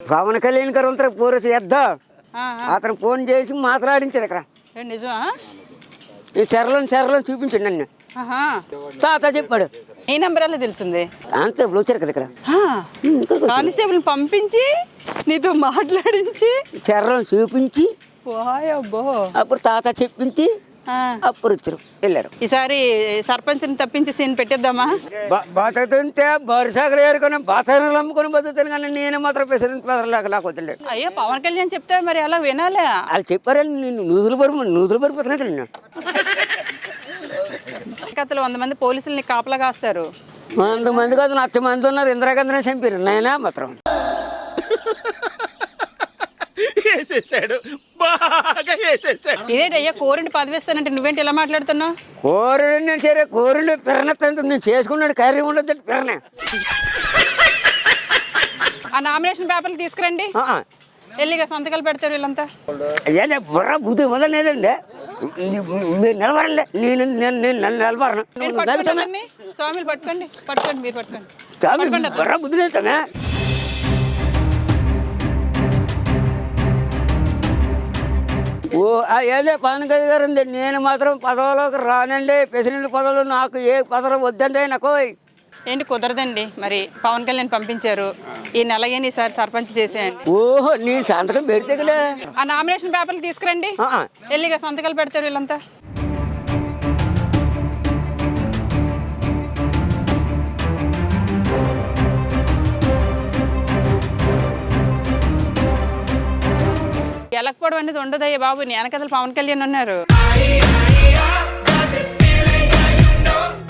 పవన్ కళ్యాణ్ గారు ఉంటారు పోరేసి ఎద్దా. అతను ఫోన్ చేసి మాట్లాడించాడు ఇక్కడ. ఏ, నిజమా? ఈ చెరలను చెరలను చూపించండి నన్ను. తాత చెప్పాడు. నీ నెంబర్ ఎలా తెలిసింది అంతే ఇప్పుడు వచ్చారు కదా ఇక్కడ. ఆ. కానిస్టేబుల్ పంపించి నీతో మాట్లాడించి. చెరలను చూపించి వాయబ్బో అప్పుడు తాత చెప్పించి వచ్చారు వెళ్ళారు. ఈసారి సర్పంచ్ని తప్పించి సీన్ పెట్టేద్దామా? బతుకుతుంటే బరిసాగలు ఏరుకొని బతలు అమ్ముకొని బతుకుతాను కానీ నేను మాత్రం పెసరింత పెసరలేక నాకు వదిలేదు అయ్యో పవన్ కళ్యాణ్ చెప్తే మరి అలా వినాలే? వాళ్ళు చెప్పారని నేను నూతులు పరుపు నూతులు పడిపోతున్నట్టు నేను కథలు వంద మంది పోలీసుల్ని కాపలా కాస్తారు. వంద మంది కాదు లక్ష మంది ఉన్నారు ఇందిరాగాంధీనే చంపారు నేనే మాత్రం. వేసేసాడు. బాగా వేసేసాడు. ఇదేంటయ్యా కోరిని పదవిస్తానంటే నువ్వేంటి ఇలా మాట్లాడుతున్నావు? కోరుడు నేను సరే కోరుడు పిరనెత్తంత నేను చేసుకున్నాడు కర్రీ ఉండదు పిరనే ఆ నామినేషన్ పేపర్లు తీసుకురండి. వెళ్ళిగా సంతకాలు పెడతారు వీళ్ళంతా. అయ్యా బుర్ర బుద్ధి మొదలనేదండి మీరు నిలబడండి. నేను నేను నేను నన్ను నిలబడను. మీరు పట్టుకోండి. స్వామిలు పట్టుకోండి పట్టుకోండి మీరు పట్టుకోండి. బుర్ర బుద్ధి నేస్తామే ఓ ఏదే పవన్ కళ్యాణ్ గారు ఉంది. నేను మాత్రం పదవిలోకి రానండి. ప్రెసిడెంట్ పదవులు నాకు ఏ పదవి వద్దండి నాకు ఏంటి కుదరదండి? మరి పవన్ కళ్యాణ్ పంపించారు. ఈ నెల అయ్యని ఈసారి సర్పంచ్ చేసేయండి. ఓహో నేను సంతకం పెడితే ఆ నామినేషన్ పేపర్లు తీసుకురండి. వెళ్ళిగా సంతకాలు పెడతారు వీళ్ళంతా. ఎలకపోవడం అనేది ఉండదయ్య బాబు. నీ పవన్ కళ్యాణ్ ఉన్నారు.